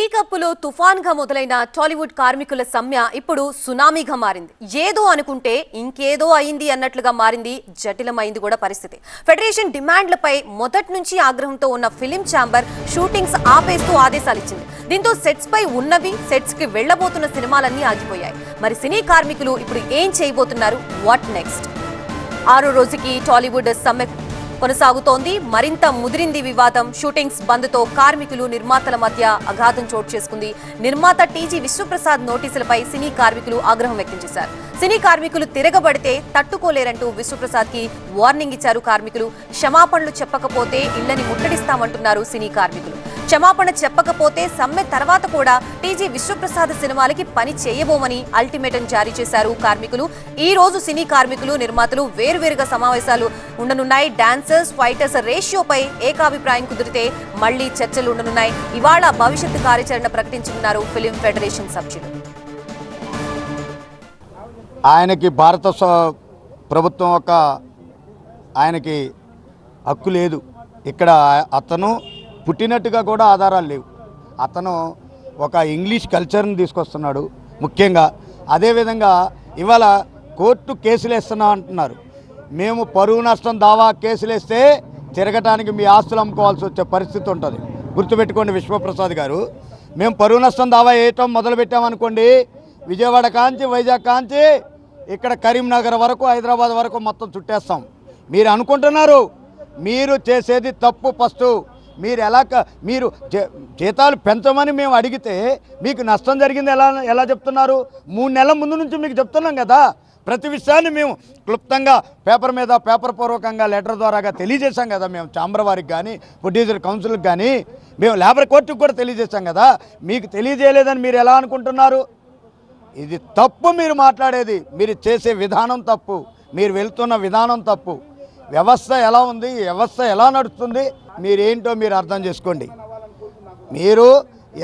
Tea కప్పులో తుఫాన్గా మొదలైన టాలీవుడ్ కార్మికుల సమ్మె ఇప్పుడు సునామీగా మారింది. ఏదో అనుకుంటే ఇంకేదో అయింది అన్నట్లుగా మారింది జటిలమైంది కూడా పరిస్థితి. ఫెడరేషన్ డిమాండ్లపై మొదటి నుంచి ఆగ్రహంతో ఉన్న ఫిలిం ఛాంబర్ షూటింగ్స్ ఆపేస్తూ ఆదేశాలు ఇచ్చింది. దీంతో సెట్స్ పై ఉన్నవి సెట్స్కి వెళ్ళబోతున్న సినిమాలన్నీ ఆగిపోయాయి. మరి సినీ కార్మికులు ఇప్పుడు ఏం చేయబోతున్నారు? What next? ఆరో రోజుకి టాలీవుడ్ సమ్మె కొనసాగుతోంది. మరింత ముదిరింది వివాదం. షూటింగ్స్ బంద్తో కార్మికులు నిర్మాతల మధ్య అఘాతం చోటు చేసుకుంది. నిర్మాత టీజీ విశ్వప్రసాద్ నోటీసులపై సినీ కార్మికులు ఆగ్రహం వ్యక్తం చేశారు. సినీ కార్మికులు తిరగబడితే తట్టుకోలేరంటూ విశ్వప్రసాద్కి వార్నింగ్ ఇచ్చారు కార్మికులు. క్షమాపణలు చెప్పకపోతే ఇళ్ళని ముట్టడిస్తామంటున్నారు సినీ కార్మికులు. క్షమాపణ చెప్పకపోతే సమ్మె తర్వాత కూడా టీజీ విశ్వప్రసాద్ సినిమాలకి పని చేయబోమని అల్టిమేటం జారీ చేశారు కార్మికులు. ఈ రోజు సినీ కార్మికులు నిర్మాతలు వేరువేరుగా సమావేశాలు ఉండనున్నాయి. డాన్సర్స్ ఫైటర్స్ రేషియోపై ఏకాభిప్రాయం కుదిరితే మళ్ళీ చర్చలు ఉండనున్నాయి. ఇవాళ భవిష్యత్తు కార్యాచరణ ప్రకటించనున్నారు ఫిలిం ఫెడరేషన్ సభ్యులు. ఆయనకి భారత ప్రభుత్వం ఒక ఆయనకి హక్కు లేదు. ఇక్కడ అతను పుట్టినట్టుగా కూడా ఆధారాలు లేవు. అతను ఒక ఇంగ్లీష్ కల్చర్ని తీసుకొస్తున్నాడు ముఖ్యంగా. అదేవిధంగా ఇవాళ కోర్టు కేసులు వేస్తున్నాం అంటున్నారు. మేము పరువు నష్టం దావా కేసులు వేస్తే తిరగటానికి మీ ఆస్తులు అమ్ముకోవాల్సి వచ్చే పరిస్థితి ఉంటుంది. గుర్తుపెట్టుకోండి విశ్వప్రసాద్ గారు. మేము పరువు నష్టం దావా వేయటం మొదలుపెట్టామనుకోండి విజయవాడ కాంచి వైజాగ్ కాంచి ఇక్కడ కరీంనగర్ వరకు హైదరాబాద్ వరకు మొత్తం చుట్టేస్తాం. మీరు అనుకుంటున్నారు మీరు చేసేది తప్పు ఫస్ట్. మీరు ఎలా క- మీరు జీతాలు పెంచమని మేము అడిగితే మీకు నష్టం జరిగింది ఎలా ఎలా చెప్తున్నారు? మూడు నెలల ముందు నుంచి మీకు చెప్తున్నాం కదా. ప్రతి విషయాన్ని మేము క్లుప్తంగా పేపర్ మీద పేపర్ పూర్వకంగా లెటర్ ద్వారాగా తెలియజేశాం కదా మేము చాంబర్ వారికి కానీ ప్రొడ్యూసర్ కౌన్సిల్కి కానీ మేము లేబర్ కోర్టుకు కూడా తెలియజేశాం కదా. మీకు తెలియజేయలేదని మీరు ఎలా అనుకుంటున్నారు? ఇది తప్పు మీరు మాట్లాడేది. మీరు చేసే విధానం తప్పు. మీరు వెళ్తున్న విధానం తప్పు. వ్యవస్థ ఎలా ఉంది? వ్యవస్థ ఎలా నడుస్తుంది? మీరేంటో మీరు అర్థం చేసుకోండి. మీరు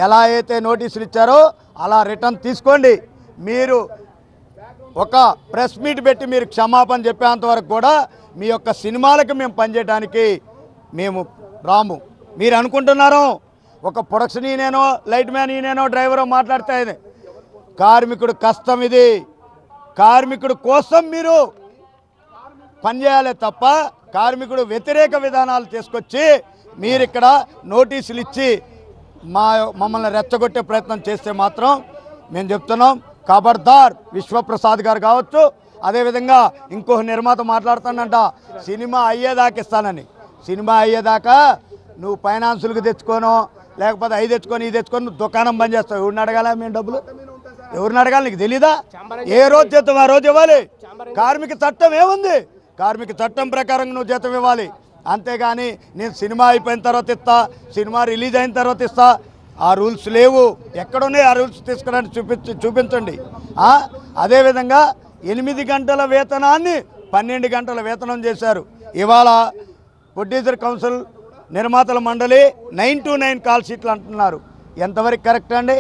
ఎలా అయితే నోటీసులు ఇచ్చారో అలా రిటర్న్ తీసుకోండి. మీరు ఒక ప్రెస్ మీట్ పెట్టి మీరు క్షమాపణ చెప్పేంతవరకు కూడా మీ యొక్క సినిమాలకు మేము పనిచేయడానికి మేము రాము. మీరు అనుకుంటున్నారు? ఒక ప్రొడక్షన్ ఈయనేనో లైట్ మ్యాన్ ఈయనేనో డ్రైవరో మాట్లాడితే ఇది. కార్మికుడు కష్టం ఇది. కార్మికుడు కోసం మీరు పనిచేయాలి తప్ప కార్మికుడు వ్యతిరేక విధానాలు తీసుకొచ్చి మీరు ఇక్కడ నోటీసులు ఇచ్చి మా మమ్మల్ని రెచ్చగొట్టే ప్రయత్నం చేస్తే మాత్రం మేము చెప్తున్నాం. ఖబర్దార్ విశ్వప్రసాద్ గారు కావచ్చు అదేవిధంగా ఇంకో నిర్మాత మాట్లాడుతానంట సినిమా అయ్యేదాకా ఇస్తానని. సినిమా అయ్యేదాకా నువ్వు ఫైనాన్సులకు తెచ్చుకోను లేకపోతే అవి తెచ్చుకొని ఇది తెచ్చుకొని దుకాణం బంద్ చేస్తావు. ఎవరిని అడగాల మేము డబ్బులు? ఎవరిని అడగాలి నీకు తెలీదా? ఏ రోజు జీతం ఆ రోజు ఇవ్వాలి. కార్మిక చట్టం ఏముంది? కార్మిక చట్టం ప్రకారం నువ్వు జీతం ఇవ్వాలి. అంతేగాని నేను సినిమా అయిపోయిన తర్వాత ఇస్తా సినిమా రిలీజ్ అయిన తర్వాత ఇస్తా. ఆ రూల్స్ లేవు. ఎక్కడున్నాయి ఆ రూల్స్ తీసుకురండి చూపించి చూపించండి. అదేవిధంగా ఎనిమిది గంటల వేతనాన్ని పన్నెండు గంటల వేతనం చేశారు. ఇవాళ ప్రొడ్యూసర్ కౌన్సిల్ నిర్మాతల మండలి నైన్ టు నైన్ కాల్ షీట్లు అంటున్నారు. ఎంతవరకు కరెక్ట్ అండి?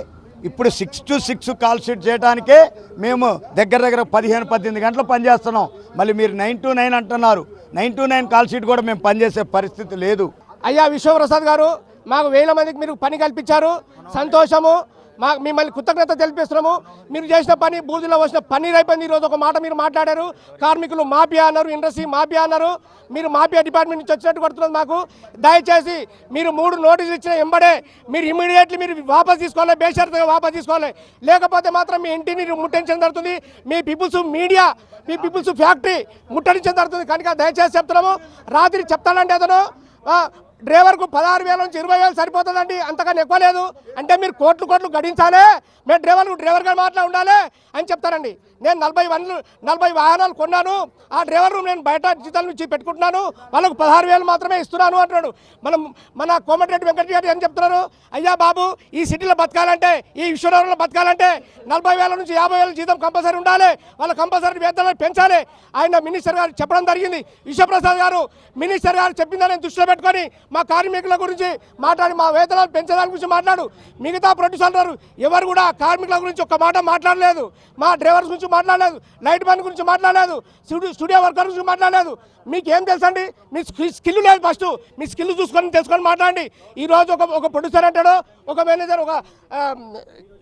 ఇప్పుడు six to six call sheet చేయడానికే మేము దగ్గర దగ్గర పదిహేను పద్దెనిమిది గంటలు పనిచేస్తున్నాం. మళ్ళీ మీరు నైన్ టు నైన్ అంటున్నారు. Nine to nine call sheet కూడా మేము పనిచేసే పరిస్థితి లేదు. అయ్యా విశ్వప్రసాద్ గారు మాకు వేల మందికి మీరు పని కల్పించారు. సంతోషము మా మిమ్మల్ని కృతజ్ఞత తెలిపిస్తున్నాము. మీరు చేసిన పని బూజులో వచ్చిన పన్నీర్ అయిపోయింది. ఈరోజు ఒక మాట మీరు మాట్లాడారు. కార్మికులు మాఫియా అన్నారు ఇండస్ట్రీ మాఫియా అన్నారు. మీరు మాఫియా డిపార్ట్మెంట్ నుంచి వచ్చినట్టు పడుతున్నది మాకు. దయచేసి మీరు మూడు నోటీసులు ఇచ్చిన ఎంబడే మీరు ఇమీడియట్లీ మీరు వాపస్ తీసుకోవాలి బేషరతుగా వాపస్ తీసుకోవాలి. లేకపోతే మాత్రం మీ ఇంటిని ముట్టించడం జరుగుతుంది. మీ పీపుల్స్ మీడియా మీ పీపుల్స్ ఫ్యాక్టరీ ముట్టడించడం జరుగుతుంది. కనుక దయచేసి చెప్తున్నాము. రాత్రి చెప్తానండి అతను. డ్రైవర్కు పదహారు వేల నుంచి ఇరవై వేలు సరిపోతుందండి. అంతకన్నా ఎక్కువ లేదు. అంటే మీరు కోట్లు కోట్లు గడించాలి. మేము డ్రైవర్కు డ్రైవర్గా మాట్లా ఉండాలి అని చెప్తారండి. నేను నలభై వన్లు నలభై వాహనాలు కొన్నాను. ఆ డ్రైవర్ను నేను బయట జీతాల నుంచి పెట్టుకుంటున్నాను. వాళ్ళకు పదహారు వేలు మాత్రమే ఇస్తున్నాను అంటున్నాడు. మనం మన కోమటిరెడ్డి వెంకట గారు ఏం చెప్తున్నారు? అయ్యా బాబు ఈ సిటీలో బతకాలంటే ఈ విశ్వనగరంలో బతకాలంటే నలభై వేల నుంచి యాభై వేల జీతం కంపల్సరీ ఉండాలి. వాళ్ళ కంపల్సరీ వేతనాలు పెంచాలి. ఆయన మినిస్టర్ గారు చెప్పడం జరిగింది. విశ్వప్రసాద్ గారు మినిస్టర్ గారు చెప్పిందని దృష్టిలో పెట్టుకొని మా కార్మికుల గురించి మాట్లాడి మా వేతనాలు పెంచడానికి గురించి మాట్లాడు. మిగతా ప్రొడ్యూసర్ అన్నారు ఎవరు కూడా కార్మికుల గురించి ఒక్క మాట మాట్లాడలేదు. మా డ్రైవర్స్ గురించి మాట్లాడలేదు. లైట్ మ్యాన్ గురించి మాట్లాడలేదు. స్టూడియో వర్కర్ గురించి మాట్లాడలేదు. మీకు ఏం తెలుసండి? మీ స్కి- స్కిల్ లేదు ఫస్ట్. మీ స్కిల్ చూసుకొని తెలుసుకొని మాట్లాడండి. ఈ రోజు ఒక ఒక ప్రొడ్యూసర్ అంటాడు ఒక మేనేజర్ ఒక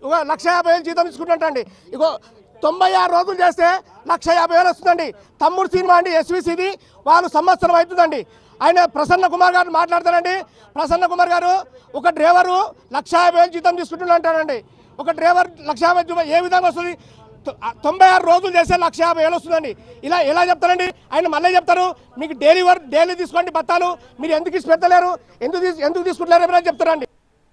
ఒక లక్ష యాభై వేలు జీతం తీసుకుంటుంటండి ఇగో తొంభై ఆరు రోజులు చేస్తే లక్ష యాభై వేలు వస్తుందండి. తమ్ముడు సినిమా అండి ఎస్విసిది వాళ్ళు సంవత్సరం అవుతుందండి. ఆయన ప్రసన్న కుమార్ గారు మాట్లాడతారండి. ప్రసన్న కుమార్ గారు ఒక డ్రైవరు లక్ష యాభై వేలు జీతం తీసుకుంటున్నారంటారండి ఒక డ్రైవర్ లక్ష యాభై ఏ విధంగా వస్తుంది? తొంభై ఆరు రోజులు చేస్తే లక్ష యాభై వేలు వస్తుందండి. ఇలా ఎలా చెప్తారండి? ఆయన మళ్ళీ చెప్తారు మీకు డైలీ వర్క్ డైలీ తీసుకోండి బత్తాలు మీరు ఎందుకు ఇచ్చి పెట్టలేరు ఎందుకు ఎందుకు తీసుకుంటలేరు? ఏమైనా చెప్తారండి.